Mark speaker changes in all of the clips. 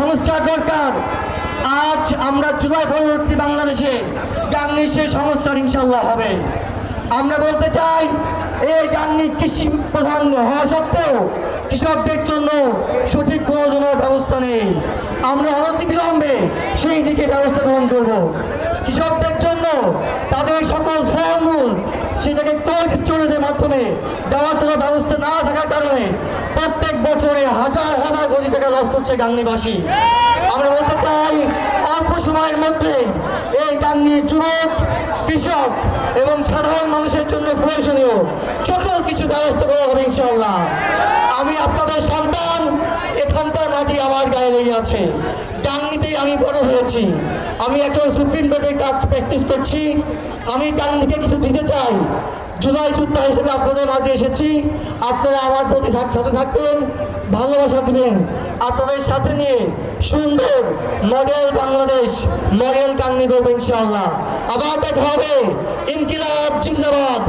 Speaker 1: সংস্কার দরকার। আজ আমরা জুলাই পরবর্তী বাংলাদেশে গাঙ্গি সেই সংস্কার ইনশাল্লাহ হবে। আমরা বলতে চাই, এই গাঙ্গি কৃষি প্রধান হওয়া সত্ত্বেও কৃষকদের জন্য সঠিক প্রয়োজনীয় ব্যবস্থা নেই। আমরা অনতিবিলম্বে সেই দিকে ব্যবস্থা গ্রহণ করব। কৃষকদের জন্য তাদের সকল ফলমূল সেটাকে কোল্ড স্টোরেজের মাধ্যমে দেওয়ার কোনো ব্যবস্থা না থাকার কারণে প্রত্যেক বছরে হাজার হাজার কোটি টাকা লস করছে গাঙ্গিবাসী আমরা বলতে চাই, অল্প সময়ের মধ্যে এই গাঙ্গি যুবক, কৃষক এবং সাধারণ মানুষের জন্য প্রয়োজনীয় সকল কিছু ব্যবস্থা করা হবে ইনশাল্লাহ আমি আপনাদের সন্তান, এখানকার মাটি আমার গায়ে লেগে আছে। আমি বড় হয়েছি। আমি এখন সুপ্রিম কোর্টের কাজ প্র্যাকটিস করছি। আমি ডাঙ্গিকে কিছু দিতে চাই। জুলাই যোদ্ধা হিসেবে আপনাদের মাঝে এসেছি। আপনারা আমার প্রতি সাথে থাকবেন, ভালোবাসা দিবেন। আপনাদের সাথে নিয়ে সুন্দর মডেল বাংলাদেশ মডেল কান্দি করব ইনশাআল্লাহ। আবার দেখা হবে। ইনকিলাব, জিন্দাবাদ।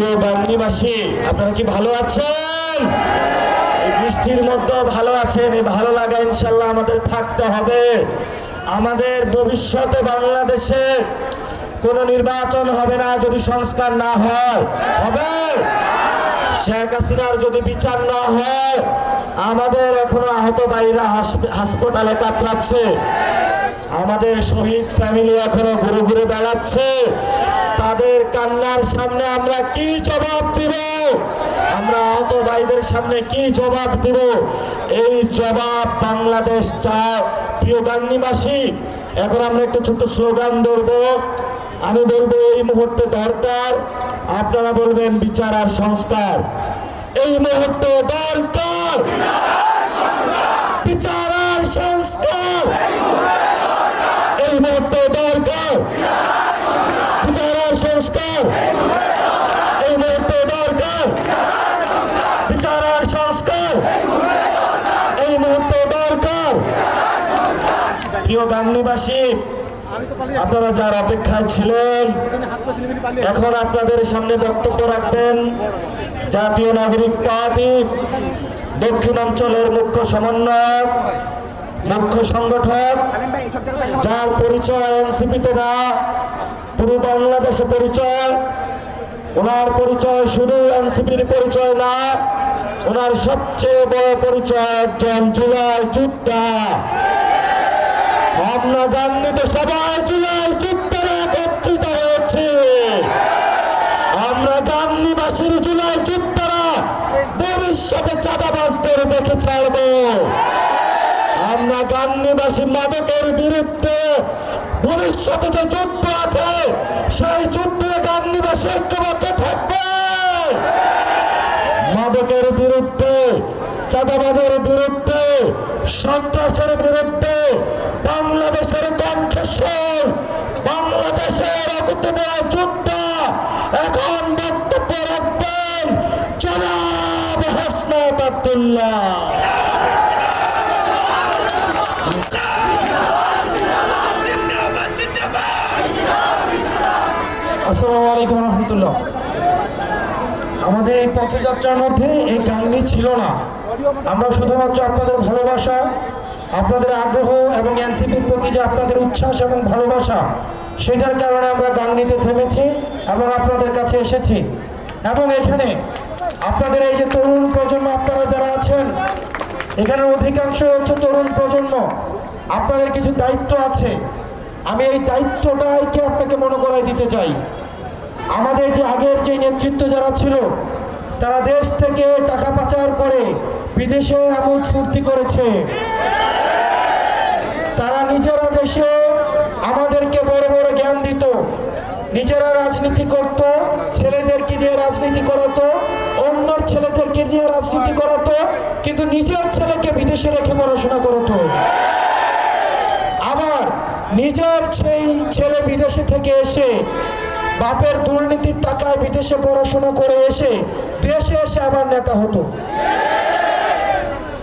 Speaker 2: প্রিয় বাংলিবাসী আপনারা কি ভালো আছেন? বৃষ্টির মধ্যে ভালো আছেন, এই ভালো লাগা ইনশাল্লাহ আমাদের থাকতে হবে। আমাদের ভবিষ্যতে বাংলাদেশে কোনো নির্বাচন হবে না যদি সংস্কার না হয়। হবে? শেখ হাসিনার যদি বিচার না হয়, আমাদের এখনও আহত হাসপ- হাসপাতালে কাতরাচ্ছে। আমাদের শহীদ ফ্যামিলি এখনও ঘুরে ঘুরে বেড়াচ্ছে। কান্নার সামনে আমরা কি জবাব দিব? আমরা অত ভাইদের সামনে কি জবাব দিব? এই জবাব বাংলাদেশ চায়। প্রিয় গান্নিবাসী এখন আমরা একটা ছোট্ট স্লোগান ধরবো। আমি বলব, এই মুহূর্তে দরকার, আপনারা বলবেন বিচার আর সংস্কার। এই মুহূর্তে দরকার বিচার আর সংস্কার এই মুহূর্তে দরকার বিচার আর সংস্কার এই মুহূর্তে দরকার বিচার আর সংস্কার এই মুহূর্তে দরকার প্রিয় গাঙ্গিবাসী আপনারা যার অপেক্ষায় ছিলেন, এখন আপনাদের সামনে বক্তব্য রাখবেন। জাতীয় নাগরিক পার্টি, দক্ষিণ অঞ্চলের মুখ্য সমন্বয়ক, মুখ্য সংগঠক, যার পরিচয় এনসিপিতে না, পুরো বাংলাদেশে পরিচয়। ওনার পরিচয় শুধু এনসিপির পরিচয় না, ওনার সবচেয়ে বড় পরিচয় একজন জুলাই যোদ্ধা আমরা গান্ধীতে সবাই জুলাই যুদ্ধের একত্রিত হয়েছে আমরা গান্ধীবাসীর জুলাই যুদ্ধরা ভবিষ্যতে চাঁদাবাজদের দেখে ছাড়ব আমরা গান্ধীবাসী মাদকের বিরুদ্ধে যে যুদ্ধ আছে, সেই যুদ্ধে গান্ধীবাসী ঐক্যবদ্ধ থাকবে। মাদকের বিরুদ্ধে, চাঁদাবাজের বিরুদ্ধে, সন্ত্রাসের বিরুদ্ধে, বাংলাদেশের কণ্ঠস্বর, বাংলাদেশের যোদ্ধা এখন বক্তব্য রাখবেন জনাব হাসনাত
Speaker 3: আসসালামু আলাইকুম রহমতুল্লাহ আমাদের এই পথযাত্রার মধ্যে এই গানটি ছিল না। আমরা শুধুমাত্র আপনাদের ভালোবাসা, আপনাদের আগ্রহ এবং এনসিপির প্রতি যে আপনাদের উচ্ছ্বাস এবং ভালোবাসা, সেটার কারণে আমরা গাঙ্গিতে থেমেছি এবং আপনাদের কাছে এসেছি। এবং এখানে আপনাদের এই যে তরুণ প্রজন্ম, আপনারা যারা আছেন এখানে অধিকাংশ হচ্ছে তরুণ প্রজন্ম। আপনাদের কিছু দায়িত্ব আছে। আমি এই দায়িত্বটাকে আপনাকে মনে করাই দিতে চাই? আমাদের যে আগের যে নেতৃত্ব যারা ছিল তারা দেশ থেকে টাকা পাচার করে, বিদেশে আমোদ ফুর্তি করেছে। তারা নিজেরা দেশে আমাদেরকে বড় বড় জ্ঞান দিত, নিজেরা রাজনীতি করত ছেলেদেরকে দিয়ে রাজনীতি করাতো অন্য ছেলেদেরকে দিয়ে রাজনীতি করাতো, কিন্তু নিজের ছেলেকে বিদেশে রেখে পড়াশোনা করাতো। আবার নিজের সেই ছেলে বিদেশে থেকে এসে, বাপের দুর্নীতির টাকায় বিদেশে পড়াশোনা করে এসে দেশে এসে আবার নেতা হতো।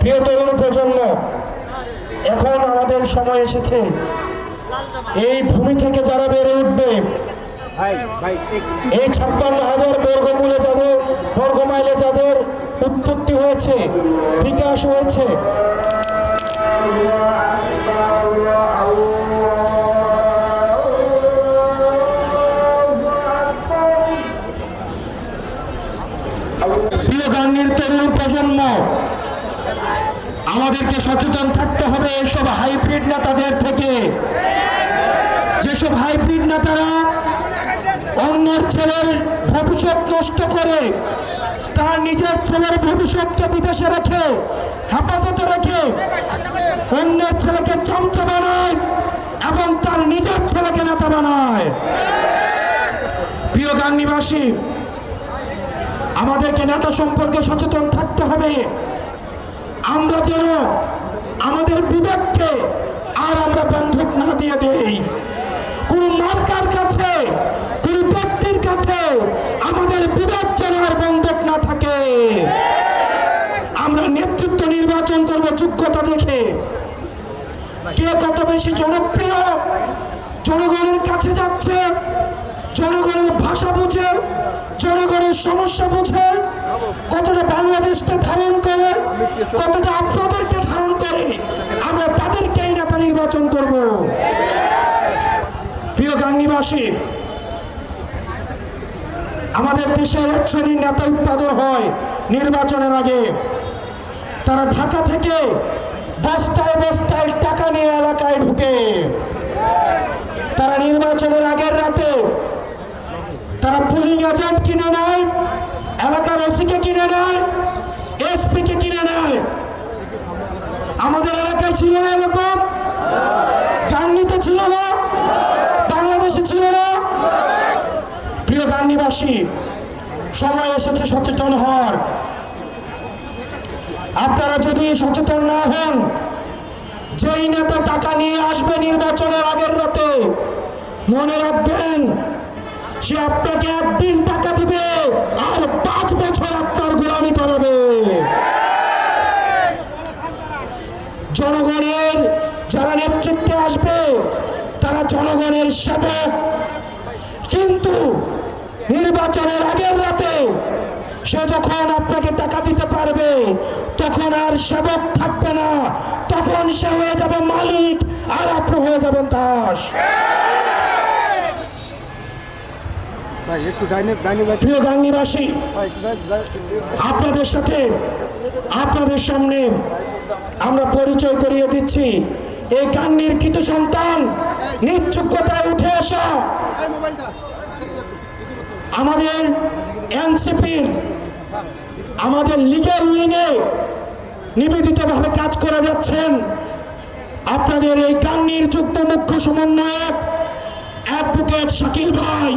Speaker 3: প্রিয় তরুণ প্রজন্ম, এখন আমাদের সময় এসেছে। এই ভূমি থেকে যারা বেড়ে উঠবে, এই ছাপ্পান্ন হাজার বর্গমূলে যাদের, বর্গমাইলে যাদের উৎপত্তি হয়েছে, বিকাশ হয়েছে আমাদেরকে সচেতন থাকতে হবে, এসব হাইব্রিড নেতাদের থেকে। যেসব হাইব্রিড নেতারা অন্যের ছেলের ভবিষ্যৎ নষ্ট করে, তার নিজের ছেলের ভবিষ্যৎকে বিদেশে রেখে, হেফাজতে রেখে অন্যের ছেলেকে চামচা বানায় এবং তার নিজের ছেলেকে নেতা বানায়। প্রিয় গাঙ্গিবাসী, আমাদেরকে নেতা সম্পর্কে সচেতন থাকতে হবে। আমরা যেন আমাদের বিবেককে আর আমরা বন্ধক না দিয়ে দেই। কোন মার্কার কাছে, কোন ব্যক্তির কাছে আমাদের বিবেক যেন আর বন্ধক না থাকে। আমরা নেতৃত্ব নির্বাচন করব যোগ্যতা দেখে। কে কত বেশি জনপ্রিয়, জনগণের কাছে যাচ্ছে, জনগণের ভাষা বুঝে, জনগণের সমস্যা বুঝে কতটা বাংলাদেশকে ধারণ করে, কতটা আপনাদেরকে ধারণ করে, আমরা তাদেরকেই নেতা নির্বাচন করব। প্রিয় গাঙ্গিবাসী, আমাদের দেশের এক শ্রেণির নেতা উৎপাদন হয় নির্বাচনের আগে। তারা ঢাকা থেকে বস্তায় বস্তায় টাকা নিয়ে এলাকায় ঢুকে। তারা নির্বাচনের আগের রাতে তারা পুলিং এজেন্ট কিনে নেয় এলাকার ওসিকে কিনে নেয়, এসপিকে কিনে নেয়। আমাদের এলাকায় ছিল না এরকম? গান্নিতে ছিল না? বাংলাদেশে ছিল না? প্রিয় গান্নিবাসী সময় এসেছে সচেতন হওয়ার। আপনারা যদি সচেতন না হন, যেই নেতা টাকা নিয়ে আসবে নির্বাচনের আগের রাতে, মনে রাখবেন, সে আপনাকে একদিন টাকা দিবে আর পাঁচ বছর আপনার গোলামি করাবে জনগণের যারা নেতৃত্বে আসবে তারা জনগণের সেবক কিন্তু নির্বাচনের আগের রাতে সে যখন আপনাকে টাকা দিতে পারবে তখন আর সেবক থাকবে না। তখন সে হয়ে যাবে মালিক আর আপনি হয়ে যাবেন দাস। প্রিয় গাঙ্গিবাসী আপনাদের সাথে আপনাদের সামনে আমরা পরিচয় করিয়ে দিচ্ছি। এই গান্নির কৃত সন্তান যোগ্যতায় উঠে আসা আমাদের এনসিপির, আমাদের লিগের উইংয়ে নিবেদিতভাবে কাজ করে যাচ্ছেন আপনাদের এই গান্নির যুগ্ম মুখ্য সমন্বয়ক অ্যাডভোকেট শাকিল ভাই।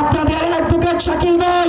Speaker 3: আপনাদের অ্যাডভোকেট শাকিল ভাই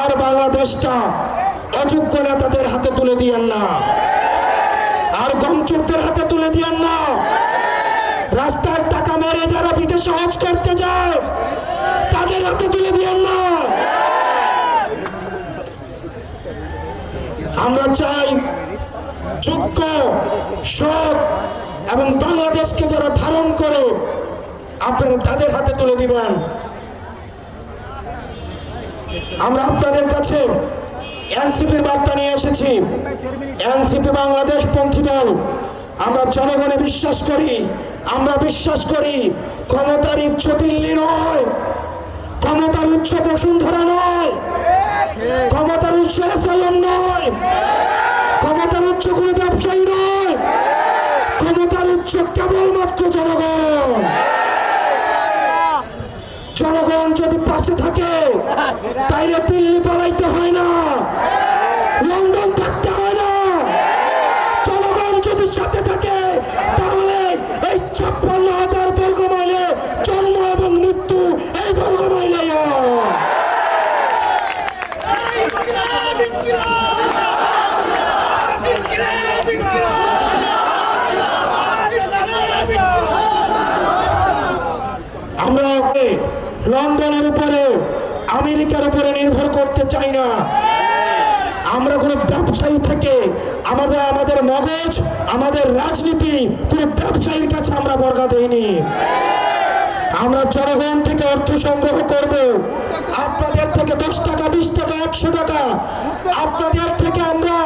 Speaker 3: আর বাংলাদেশটা অযোগ্য নেতাদের হাতে তুলে দিয়েন না। আর গমচোরদের হাতে তুলে দিয়েন না। রাস্তার টাকা মেরে যারা বিদেশে হজ করতে যায়, তাদের হাতে তুলে দিয়েন না। আমরা চাই যোগ্য, সৎ এবং বাংলাদেশকে যারা ধারণ করে, আপনারা তাদের হাতে তুলে দিবেন। আমরা আপনাদের কাছে এনসিপির বার্তা নিয়ে এসেছি। এনসিপি বাংলাদেশ পন্থী দল। আমরা জনগণে বিশ্বাস করি, আমরা বিশ্বাস করি ক্ষমতার উচ্চ দিল্লি নয়, ক্ষমতার উচ্চ বসুন্ধরা নয়, ক্ষমতার উচ্চ এসএলএম নয়, ক্ষমতার উচ্চ কোনো ব্যবসায়ী নয়, ক্ষমতার উচ্চ কেবলমাত্র জনগণ। কাছে থাকে। তাইলে দিল্লি পালাইতে হয় না। লন্ডন থাকতে হয় না। জনগণ যদি সাথে থাকে, তাহলে এই ছাপ্পান্ন হাজার বর্গ মাইলে জন্ম এবং মৃত্যু এই বর্গ মাইলে আমরা আমেরিকার উপরে নির্ভর করতে চাই না। আমরা কোনো ব্যবসায়ী থেকে আমাদের আমাদের মগজ, আমাদের রাজনীতি কোনো ব্যবসায়ীর কাছে আমরা বর্গা দেইনি আমরা জনগণ থেকে অর্থ সংগ্রহ করব। আপনাদের থেকে দশ টাকা, বিশ টাকা, একশো টাকা। আপনাদের থেকে আমরা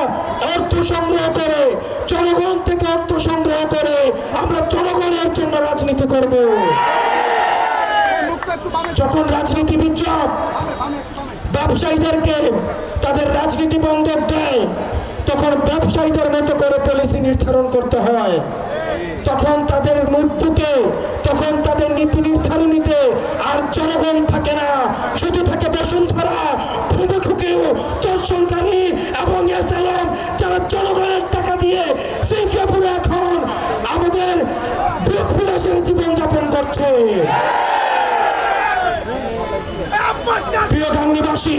Speaker 3: অর্থ সংগ্রহ করে, জনগণ থেকে অর্থ সংগ্রহ করে আমরা জনগণের জন্য রাজনীতি করব। যখন রাজনীতিবিদরা ব্যবসায়ীদেরকে তাদের রাজনীতি বন্ধক দেয়, তখন ব্যবসায়ীদের মতো করে পলিসি নির্ধারণ করতে হয়। তখন তাদের নোটবুকে তখন তাদের নীতি নির্ধারণীতে আর জনগণ থাকে না, শুধু থাকে বসুন্ধরা ভূমিখুকেও দর্শনকারী এবং যারা জনগণের টাকা দিয়ে সিঙ্গাপুরে এখন আমাদের জীবনযাপন করছে। প্রিয় গাঙ্গিবাসী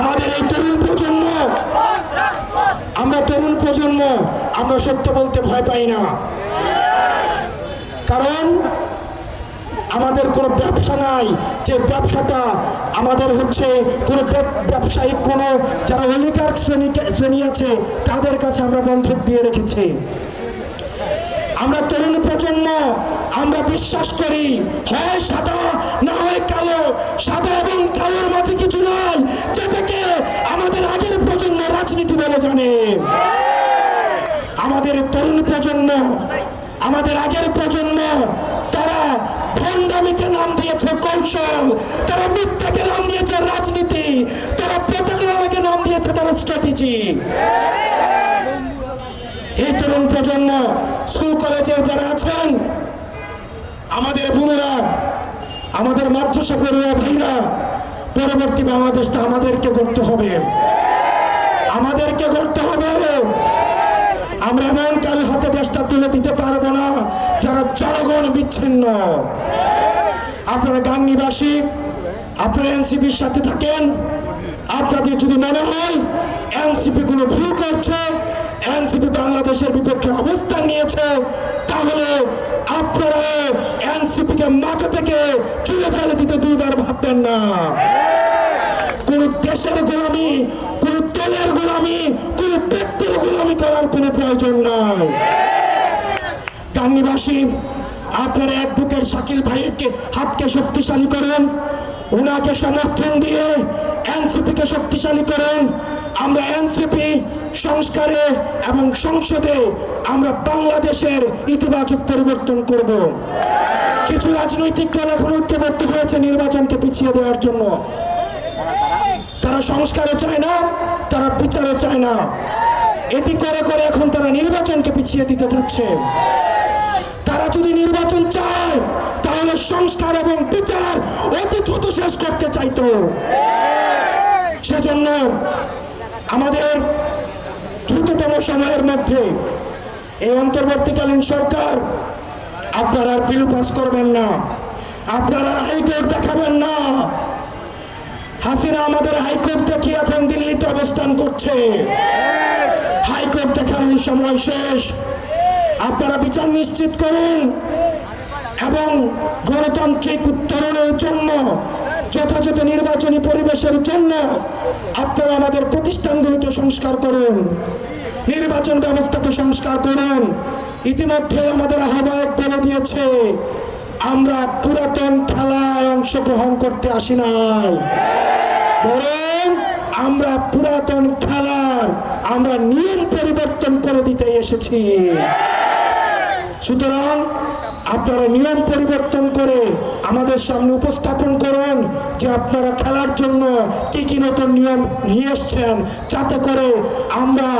Speaker 3: আমাদের এই তরুণ প্রজন্ম, আমরা তরুণ প্রজন্ম, আমরা সত্য বলতে ভয় পাই না। কারণ আমাদের কোনো ব্যবসা নাই। যে ব্যবসাটা আমাদের হচ্ছে কোনো ব্যবসায়িক কোনো যারা অলিকার শ্রেণি শ্রেণি আছে, তাদের কাছে আমরা বন্ধক দিয়ে রেখেছি। আমরা তরুণ প্রজন্ম, আমরা বিশ্বাস করি, হয় সাদা না হয় কালো, সাদা এবং কালোর মাঝে কিছু নাই যেটাকে আমাদের আগের প্রজন্ম রাজনীতি বলে জানে। আমাদের তরুণ প্রজন্ম, আমাদের আগের প্রজন্ম, তারা ভণ্ডামিকে নাম দিয়েছে কৌশল, তারা মিথ্যাকে নাম দিয়েছে রাজনীতি, তারা প্রতারণাকে নাম দিয়েছে তারা স্ট্র্যাটেজি এই তরুণ প্রজন্ম স্কুল কলেজের যারা আছেন, আমাদের বোনেরা আমাদের মাদ্রাসা পড়ুয়া ভাইরা, পরবর্তী বাংলাদেশটা আমাদেরকে করতে হবে। আমাদেরকে করতে হবে। আমরা এমন কারও হাতে দেশটা তুলে দিতে পারব না, যারা জনগণ বিচ্ছিন্ন। আপনারা গান নিবাসী আপনারা এনসিপির সাথে থাকেন। আপনাদের যদি মনে হয়, এনসিপি কোনো ভুল করছে, এনসিপি বাংলাদেশের বিপক্ষে অবস্থান নিয়েছে তাহলে আপনারা এনসিপি কে মাথা থেকে চুলে ফেলে দিতে দুইবার ভাববেন না। কোন দেশের গোলামি, কোন দলের গোলামি, কোন ব্যক্তির গোলামি করার কোনো প্রয়োজন নাই। কান্নিবাসী আপনারা অ্যাডভোকেট শাকিল ভাইয়েরকে হাতকে শক্তিশালী করুন ওনাকে সমর্থন দিয়ে এনসিপিকে শক্তিশালী করুন। আমরা এনসিপি সংস্কারে এবং সংসদে আমরা বাংলাদেশের ইতিবাচক পরিবর্তন করব। কিছু রাজনৈতিক দল এখন ঐক্যবদ্ধ হয়েছে নির্বাচনকে পিছিয়ে দেওয়ার জন্য। তারা সংস্কারও চায় না, তারা বিচারও চায় না। এটি করে করে এখন তারা নির্বাচনকে পিছিয়ে দিতে যাচ্ছে। তারা যদি নির্বাচন চায়, তাহলে সংস্কার এবং বিচার অতি দ্রুত শেষ করতে চাইতো। সেজন্য আমাদের সময়ের মধ্যে এই অন্তর্বর্তীকালীন সরকার আপনারা আর বিল পাস করবেন না। আপনারা হাইকোর্ট দেখাবেন না। হাসিনা আমাদের হাইকোর্ট দেখে এখন দিল্লিতে অবস্থান করছে। হাইকোর্ট দেখানোর সময় শেষ। আপনারা বিচার নিশ্চিত করুন এবং গণতান্ত্রিক উত্তরণের জন্য, যথাযথ নির্বাচনী পরিবেশের জন্য আপনারা আমাদের প্রতিষ্ঠানগুলোকে সংস্কার করুন। নির্বাচন ব্যবস্থাকে সংস্কার করুন। ইতিমধ্যে আমাদের আহ্বায়ক বলে দিয়েছে, আমরা পুরাতন খেলায় অংশগ্রহণ করতে আসি নাই। বরং আমরা পুরাতন খেলার, আমরা নিয়ম পরিবর্তন করে দিতে এসেছি। সুতরাং আপনারা নিয়ম পরিবর্তন করে আমাদের সামনে উপস্থাপন করুন যে আপনারা খেলার জন্য কি কি নতুন নিয়ম নিয়ে এসছেন যাতে করে আমরা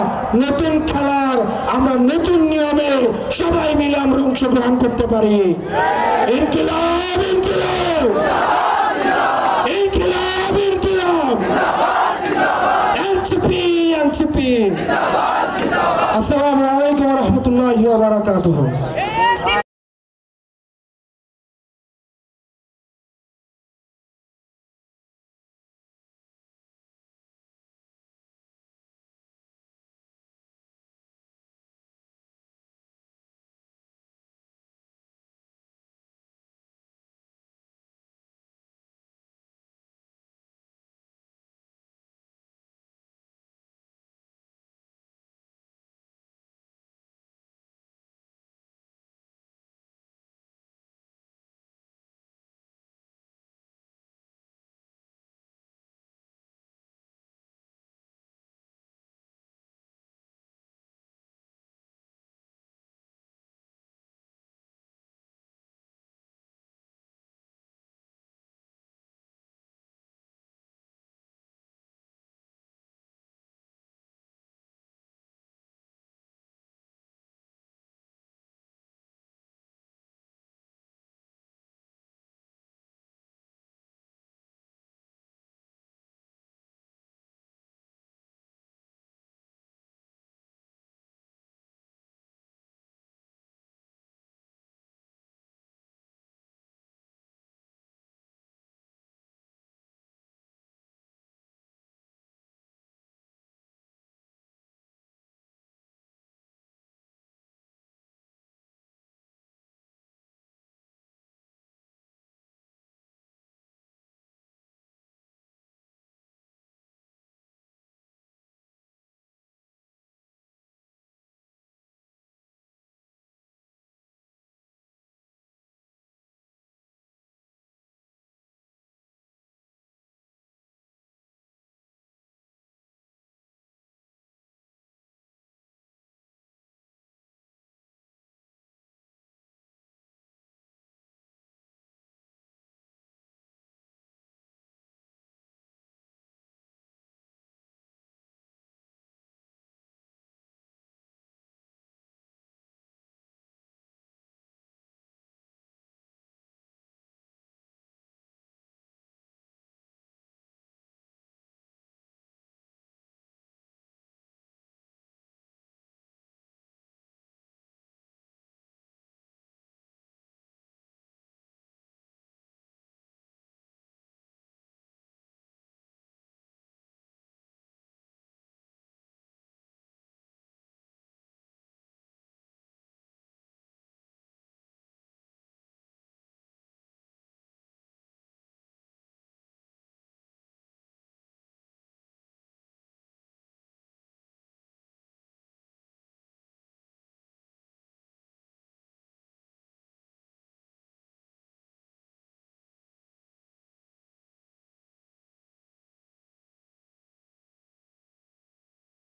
Speaker 3: নতুন খেলার, আমরা নতুন নিয়মে সবাই মিলে আমরা অংশগ্রহণ করতে পারি। ইনকিলাব ইনকিলাব। ইনকিলাব ইনকিলাব। এনসিপি এনসিপি আসসালামু আলাইকুম রহমতুল্লাহ বারাকাতুহ।